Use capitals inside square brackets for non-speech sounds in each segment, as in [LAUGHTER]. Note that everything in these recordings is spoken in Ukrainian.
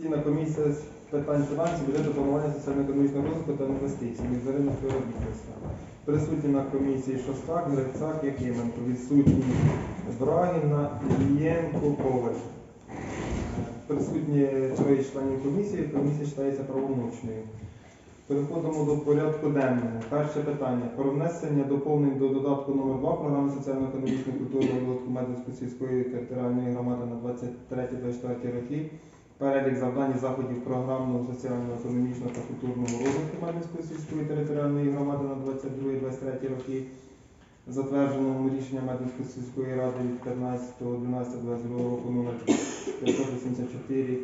Постійна комісія з питань фінансів, бюджету, планування соціально-економічного розвитку та інвестицій, міжнародного співробітництва. Присутні на комісії Шостак, Грицак, Якименко, відсутні Брагіна, Ілієнко, Коваль. Присутні троє членів комісії, комісія вважається правомочною. Переходимо до порядку денного. Перше питання про внесення доповнень до додатку номер 2 програми соціально-економічної культурного розвитку Медицької сільської територіальної громади на 23-24 роки. Перелік завдань заходів програмного соціально-економічного та культурного розвитку Медицької сільської територіальної громади на 22-23 роки. Затвердженому рішенням Медицької сільської ради від 15.12.22 року номер 584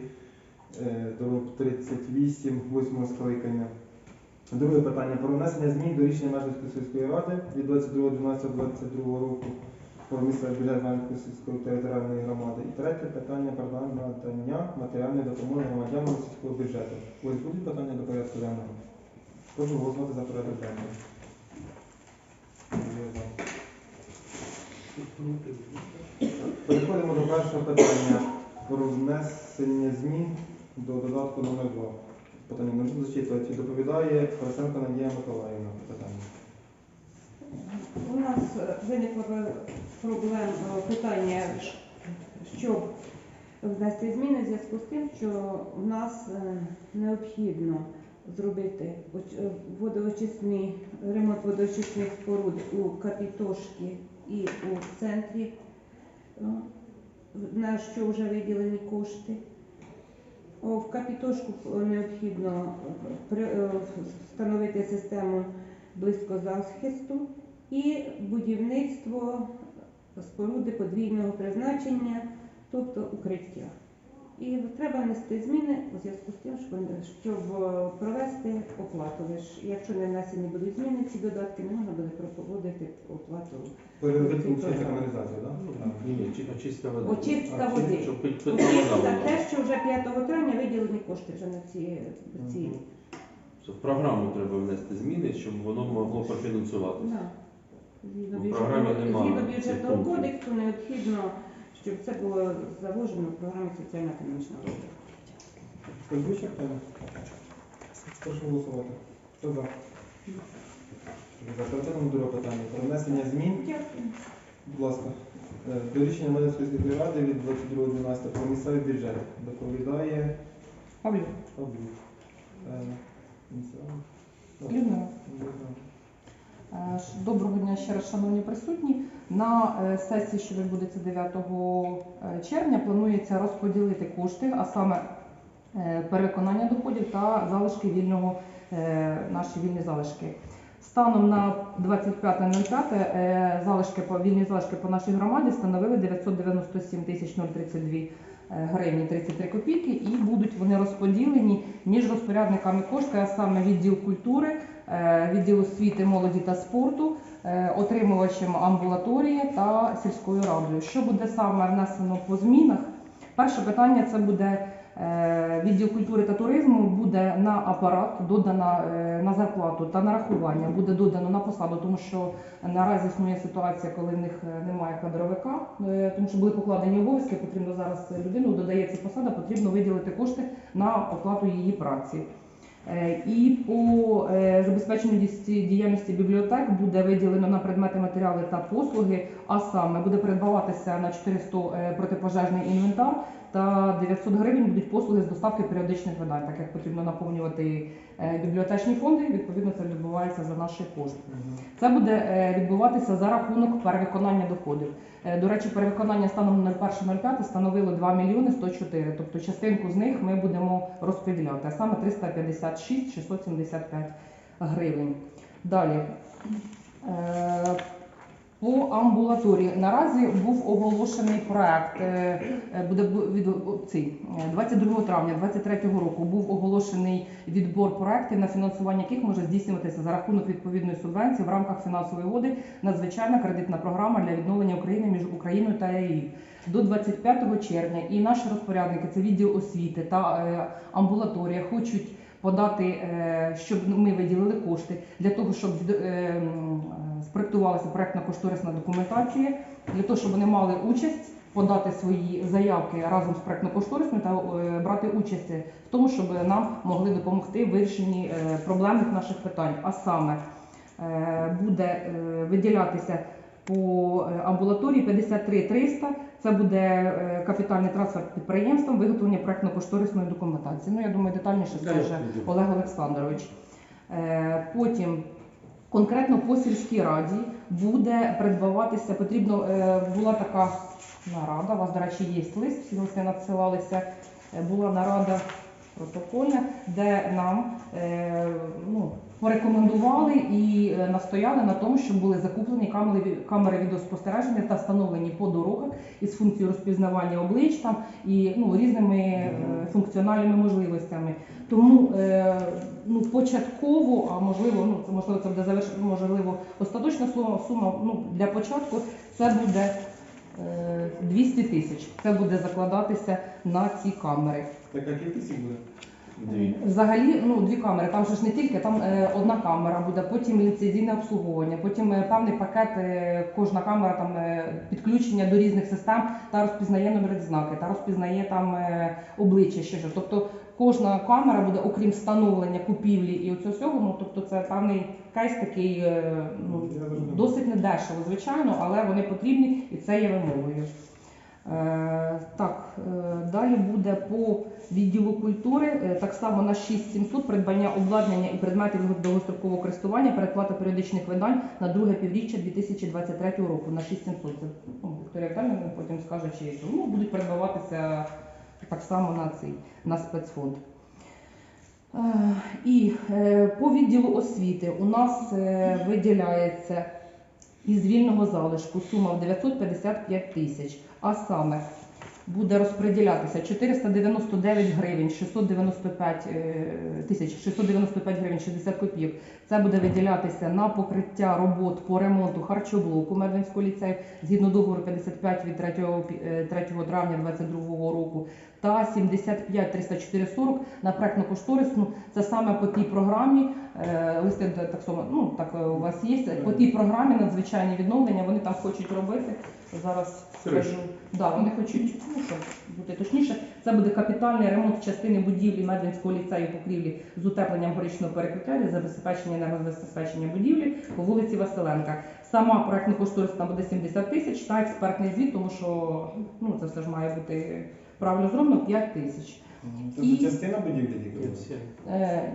е, до 38 8 скликання. Друге питання про внесення змін до рішення Медицької сільської ради від 22.12.22 року бюджет Медицької сільської територіальної громади. І третє питання про надання матеріальної допомоги громадянам сільського бюджету. Ось будуть питання до порядку денного. Прошу голосувати за порядок денний. Переходимо до першого питання про внесення змін до додатку номер 2. Питання не можу зачитувати. Доповідає Фросенко Надія Миколаївна. Питання. У нас е, виникло проблем е, питання, щоб внести зміни в зв'язку з тим, що в нас е, необхідно зробити е, ремонт водоочисних споруд у Капітошки і у центрі, на що вже виділені кошти. В Капітошку необхідно встановити систему близькозахисту і будівництво споруди подвійного призначення, тобто укриття. І треба внести зміни у зв'язку з тим, щоб, е, провести оплату. Ж, Якщо не внесені будуть зміни, ці додатки не можна буде проводити оплату. Переробити виходить каналізацію, так? Ні, ні, очистка води. Очистка води. Ну, була. те, що вже 5 травня виділені кошти вже на ці, ці В програму треба внести зміни, щоб воно могло профінансуватися. Згідно бюджетного, програмі нема згідно цих пунктів. кодексу необхідно, щоб це було заложено в програмі соціально-економічного розвитку. Озвучив питання? Прошу голосувати. Хто за? За переходимо до питання. Про внесення змін, Дякую. будь ласка, е, до рішення Медицької сільської ради від 22.12 про місцевий бюджет. Доповідає Павлюк. Павлюк. Е, Людмила. Людмила. Е, Доброго дня ще раз, шановні присутні. На е, сесії, що відбудеться 9 е, червня, планується розподілити кошти, а саме перевиконання доходів та залишки вільного, наші вільні залишки. Станом на 25.05 е, залишки вільні залишки по нашій громаді становили 997 тисяч 032 е, гривні 33 копійки, і будуть вони розподілені між розпорядниками коштів, а саме відділ культури, відділ освіти, молоді та спорту, е, отримувачем амбулаторії та сільською радою. Що буде саме внесено по змінах? Перше питання це буде е, відділ культури та туризму, буде на апарат додана е, на зарплату та нарахування, буде додано на посаду, тому що наразі існує ситуація, коли в них е, немає кадровика, е, тому що були покладені обов'язки, потрібно зараз людину додається посада, потрібно виділити кошти на оплату її праці. Е, І по е, забезпеченню діяльності бібліотек буде виділено на предмети, матеріали та послуги, а саме буде придбаватися на 400 е, протипожежний інвентар та 900 гривень будуть послуги з доставки періодичних видань, так як потрібно наповнювати бібліотечні фонди. Відповідно, це відбувається за наші кошти. Це буде відбуватися за рахунок перевиконання доходів. Е, До речі, перевиконання станом на 01.05 становило 2 мільйони 104, тобто частинку з них ми будемо розподіляти, а саме 356 675 гривень. Далі. Е, По амбулаторії наразі був оголошений проект. е, е, Буде бу- від цей е, 22 травня 2023 року був оголошений відбор проектів, на фінансування яких може здійснюватися за рахунок відповідної субвенції в рамках фінансової угоди надзвичайна кредитна програма для відновлення України між Україною та ЕІ. До 25 червня і наші розпорядники, це відділ освіти та е, амбулаторія, хочуть подати, е, щоб ми виділили кошти для того, щоб е, спроектувалася проектна кошторисна документація, для того, щоб вони мали участь подати свої заявки разом з проектно-кошторисною та е, брати участь в тому, щоб нам могли допомогти в вирішенні проблемних наших питань. А саме буде виділятися по амбулаторії 53 300. Це буде е, капітальний трансфер підприємствам, виготовлення проектно-кошторисної документації. Ну, я думаю, детальніше скаже Олег Олександрович. Е, Потім конкретно по сільській раді буде придбаватися, потрібно, е, була така нарада, у вас, до речі, є лист, всі листи надсилалися, була нарада протокольна, де нам ну, порекомендували і е, настояли на тому, щоб були закуплені камери, камери відеоспостереження та встановлені по дорогах із функцією розпізнавання облич там і ну, різними е, функціональними можливостями. Тому е, ну, початково, а можливо, ну це можливо це буде завершено, можливо, остаточна сума, сума ну, для початку це буде е, 200 тисяч. Це буде закладатися на ці камери. Така кількість буде? Дві. Взагалі, ну дві камери. Там же ж не тільки там е, одна камера буде, потім ліцензійне обслуговування, потім е, певний пакет, е, кожна камера там е, підключення до різних систем та розпізнає номери знаки, та розпізнає там е, обличчя ще ж. Тобто кожна камера буде, окрім встановлення купівлі і оцього всього, ну тобто це певний кейс такий е, ну, досить недешево, звичайно, але вони потрібні і це є вимогою. Е, так, е, далі буде по відділу культури, е, так само на 6700 придбання обладнання і предметів довгострокового користування, передплата періодичних видань на друге півріччя 2023 року на 6700. Це, ну, Вікторія потім скаже, чи є. Ну, будуть передбаватися так само на цей на спецфонд. І по відділу освіти у нас виділяється із вільного залишку сума в 955 тисяч, а саме буде розподілятися 499 гривень 695 е, тисяч 695 гривень 60 копійок. Це буде виділятися на покриття робот по ремонту харчоблоку Медвинського ліцею згідно договору 55 від 3, е, 3 травня 2022 року та 75 304 40 на проектно-кошторисну. Це саме по тій програмі. Е, Листи так само, ну так е, у вас є. По тій програмі надзвичайні відновлення. Вони там хочуть робити. Зараз скажу. Да, вони хочуть, ну щоб бути точніше, це буде капітальний ремонт частини будівлі Медвинського ліцею покрівлі з утепленням горичного перекриття для забезпечення енергозабезпечення будівлі по вулиці Василенка. Сама проектно-кошторисна буде 70 тисяч та експертний звіт, тому що ну це все ж має бути правильно зроблено 5 тисяч. Це І- частина будівлі? Е,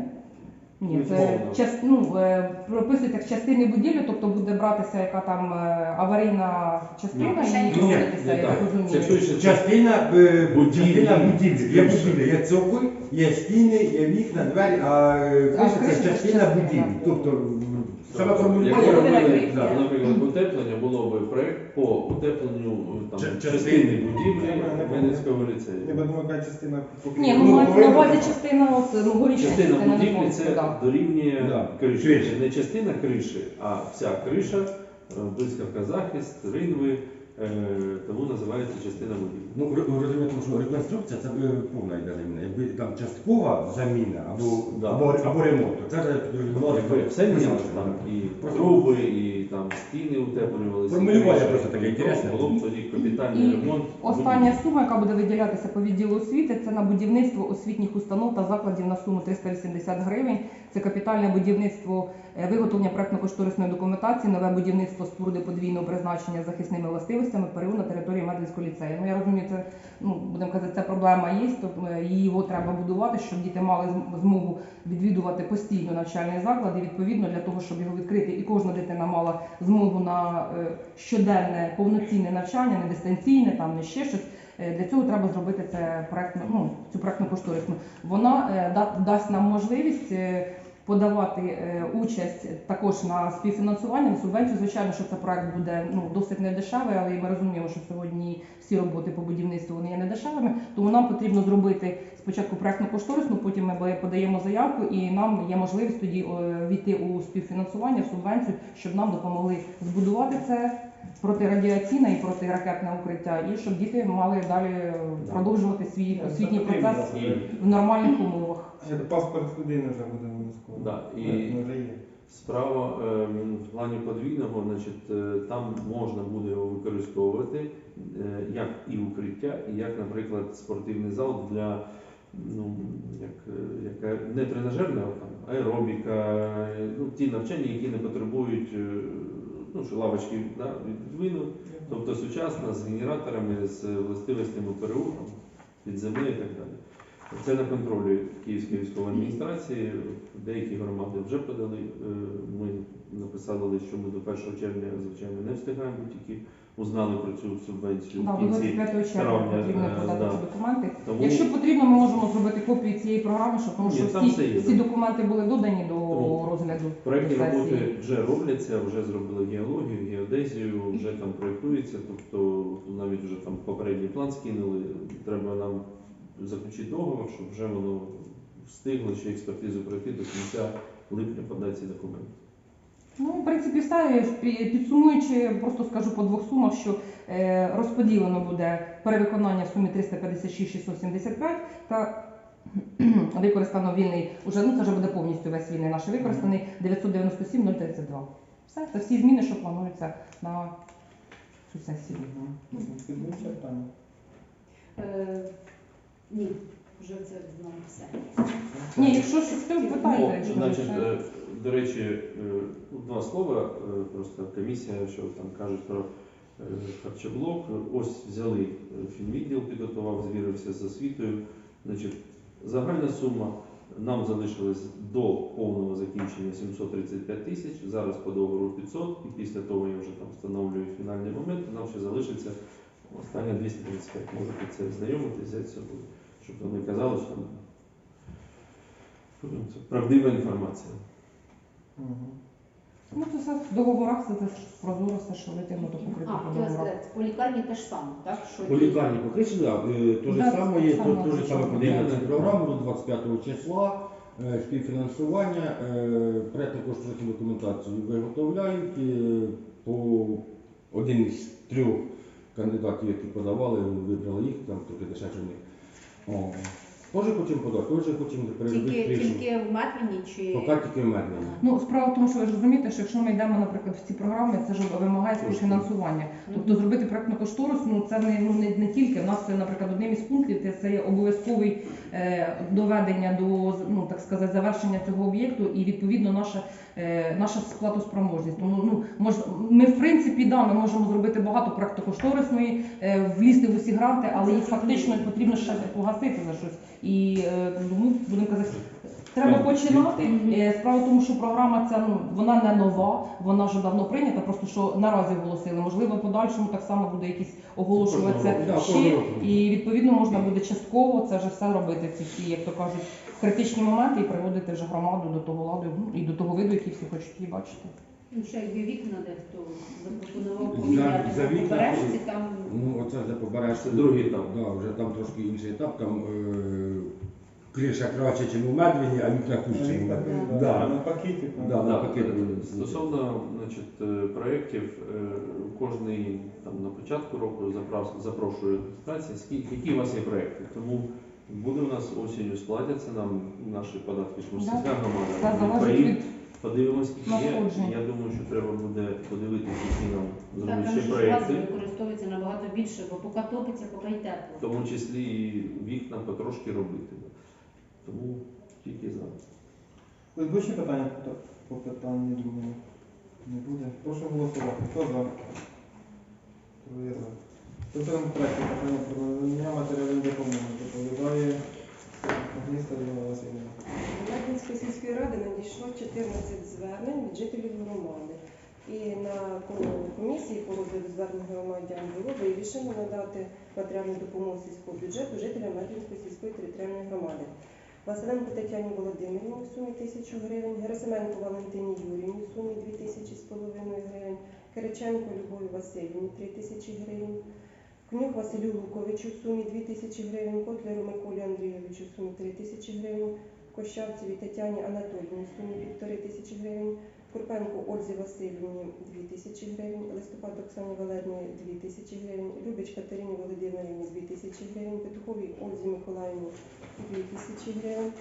ні, Ну, це умовно. час, ну, е, прописують як частини будівлі, тобто буде братися яка там е, аварійна частина Ні. і Ні, ні, Не я так. так Це розумію. пише Частина е, Будівлі. частина будівлі. Є будівля, є цоколь, є стіни, є вікна, двері, а е, А, криша це це частина частина, будівлі. Тобто саме Якщо формулювання. робили, накриття. да, наприклад, утеплення, було б проект по утепленню там, Ча- частини будівлі не Вінницького ліцею. думаю, яка частина Ні, ну Ну, на повинна увазі бути. частина от, ну, Частина частина будівлі це дорівнює Да. криші. Криші. Не частина криші, а вся криша, е, блискавка захист, ринви, е, тому називається частина будівлі. Ну, розумієте, що реконструкція це е, повна йде заміна. Якби там часткова заміна або, Да. або, або ремонт, то це вже. Якби все мінялося, там і труби, і там стіни утеплювалися. Формулювання просто таке інтересне. Було б тоді капітальний І ремонт. Остання сума, яка буде виділятися по відділу освіти, це на будівництво освітніх установ та закладів на суму 380 гривень. Це капітальне будівництво е, виготовлення проектно-кошторисної документації, нове будівництво споруди подвійного призначення з захисними властивостями ПРУ на території Медицького ліцею. Ну я розумію, це ну будемо казати, ця проблема є, тобто е, її треба будувати, щоб діти мали змогу відвідувати постійно навчальний заклад і відповідно для того, щоб його відкрити, і кожна дитина мала змогу на е, щоденне повноцінне навчання, не дистанційне, там не ще щось. Е, Для цього треба зробити це проектно, ну, цю проектну кошторисну. Вона да- дасть нам можливість подавати е, участь також на співфінансування, на субвенцію. Звичайно, що це проект буде ну, досить недешевий, але ми розуміємо, що сьогодні всі роботи по будівництву вони є недешевими. Тому нам потрібно зробити спочатку проектну кошторисну, потім ми подаємо заявку, і нам є можливість тоді війти у співфінансування, в субвенцію, щоб нам допомогли збудувати це протирадіаційне і протиракетне укриття, і щоб діти мали далі продовжувати свій освітній процес в нормальних умовах. Паспорт людини вже буде обов'язково. да, і Ну, вже є. Справа е, в плані подвійного, значить, е, там можна буде його використовувати е, як і укриття, і як, наприклад, спортивний зал для ну, як, е, яка не тренажерна, а там аеробіка, е, ну, ті навчання, які не потребують е, ну, що лавочки да, відвину, тобто сучасна з генераторами, з властивостями ПРУ, під землею і так далі. Це на контролі Київської військової адміністрації. Деякі громади вже подали. Е, Ми написали лист, що ми до 1 червня, звичайно, не встигаємо, тільки узнали про цю субвенцію Да, в кінці 25 червня потрібно е, подати да. ці документи. Тому Якщо потрібно, ми можемо зробити копію цієї програми, щоб тому Ні, що там всі, є, всі документи були додані до Тому розгляду проєктні роботи вже робляться, вже зробили геологію, геодезію, вже там проєктується, тобто навіть вже там попередній план скинули. Треба нам заключити договор, щоб вже воно встигло ще експертизу пройти до кінця липня подати ці документи. Ну, в принципі, все. Підсумуючи, просто скажу по двох сумах, що е, розподілено буде перевиконання в сумі 356 675 та [CLEARS THROAT] використано вільний, уже, ну це вже буде повністю весь вільний наш використаний 997 032. Все, це всі зміни, що плануються на цю сесію. Ні, вже це знаю все. Ні, якщо щось то О, питайте. значить, е, до речі, е, ну, два слова. е, Просто комісія, що там кажуть про е, харчоблок. Ось взяли е, фінвідділ, підготував, звірився з освітою. Значить, загальна сума нам залишилась до повного закінчення 735 тисяч. Зараз по договору 500, і після того я вже там встановлюю фінальний момент. Нам ще залишиться остання 235. Можете це знайомитися, взяти з собою, щоб вони казали, що ну, це правдива інформація. Мгм. Ну, це все в договорах, це, це ж прозоро, все, що витягнуто покрито А, по хотіла договорах. сказати, по лікарні те ж саме, так? Що По лікарні покриші, да, е, то же Да, саме є, то, то же саме подивимося буде. програму до 25 числа, е, співфінансування, е, проєктну кошторисну документацію виготовляють е, по один із трьох кандидатів, які подавали, вибрали їх, там трохи дешевше в них. О, Теж хочемо подати, теж хочемо переробити Тільки, кришу. тільки в Матвіні чи... Поки тільки медленно. Ну, справа в тому, що ви ж розумієте, що якщо ми йдемо, наприклад, в ці програми, це ж вимагає співфінансування. Тобто зробити проектну кошторис, ну це не, ну, не, не тільки. У нас це, наприклад, одним із пунктів це, це є обов'язковий е, доведення до ну, так сказати, завершення цього об'єкту і відповідно наша, наша сплатоспроможність. Тому ну, мож, ми в принципі да, ми можемо зробити багато проектно-кошторисної, е, влізти в усі гранти, але їх фактично потрібно ще погасити за щось. І е, ну, будемо казати, треба починати. Е, Справа в тому, що програма ця ну вона не нова, вона вже давно прийнята, просто що наразі оголосили. Можливо, в подальшому так само буде якісь оголошуватися ще, і відповідно можна буде частково це вже все робити. Ці всі, як то кажуть, критичні моменти і приводити вже громаду до того ладу ну, і до того виду, який всі хочуть її бачити. Ну, ще якби вікна дехто запропонував За- поміняти за на вікна, побережці, там Ну, оце вже побереш. Це другий етап. Да, вже там трошки інший етап, там е, криша краще, ніж у Медвіні, а вікна ніж. Да. Да. На пакеті. Да. Да, пакет е, буде. Стосовно значить, е, проєктів, е, кожний там, на початку року запрошує скільки, які у вас є проєкти. Тому буде у нас осінню сплатяться нам наші податки, що сільська громада. залежить Подивимось, скільки є. Я думаю, що треба буде подивитися, які нам зробити ще проєкти. використовується набагато більше, бо поки топиться, поки й В тому числі і вікна потрошки робити. Тому тільки за. Будуть ще питання по, питанню другому? Не буде. Прошу голосувати. Хто за? Троє за. Питаємо третє питання про надання матеріалів допомоги. Доповідає міністр Ірина Васильівна. До Медвинської сільської ради надійшло 14 звернень від жителів громади. І на комісії по розгляду звернень громадян було вирішено надати матеріальну допомогу сільського бюджету жителям Медвинської сільської територіальної громади. Василенко Тетяні Володимирівні в сумі 1000 гривень, Герасименко Валентині Юрівні в сумі 2000 з половиною гривень, Кириченко Любові Васильівні 3000 гривень, Кнюк Василю Луковичу в сумі 2000 гривень, Котлеру Миколі Андрійовичу в сумі 3000 гривень, Кощавцеві Тетяні Анатолійовні в сумі 1500 гривень, Курпенко Ользі Васильівні 2000 гривень, Листопад Оксані Валерії 2000 гривень, Любич Катерині Володимирівні 2000 гривень, Петуховій Ользі Миколаївні 2000 гривень,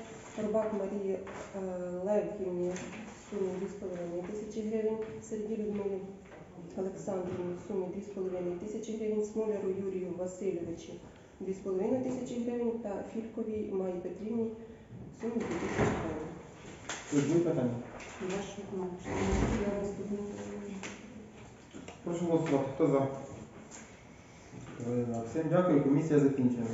Рубак Марії е, Левківні сумі 2,5 тисячі гривень, Сергій Людмилі Олександрівні в сумі 2,5 тисячі гривень, Смоляру Юрію Васильовичу 2,5 тисячі гривень та Фільковій Маї Петрівні в сумі 2 тисячі гривень. Прошу голосувати. Хто за. Всім дякую. Комісія закінчена.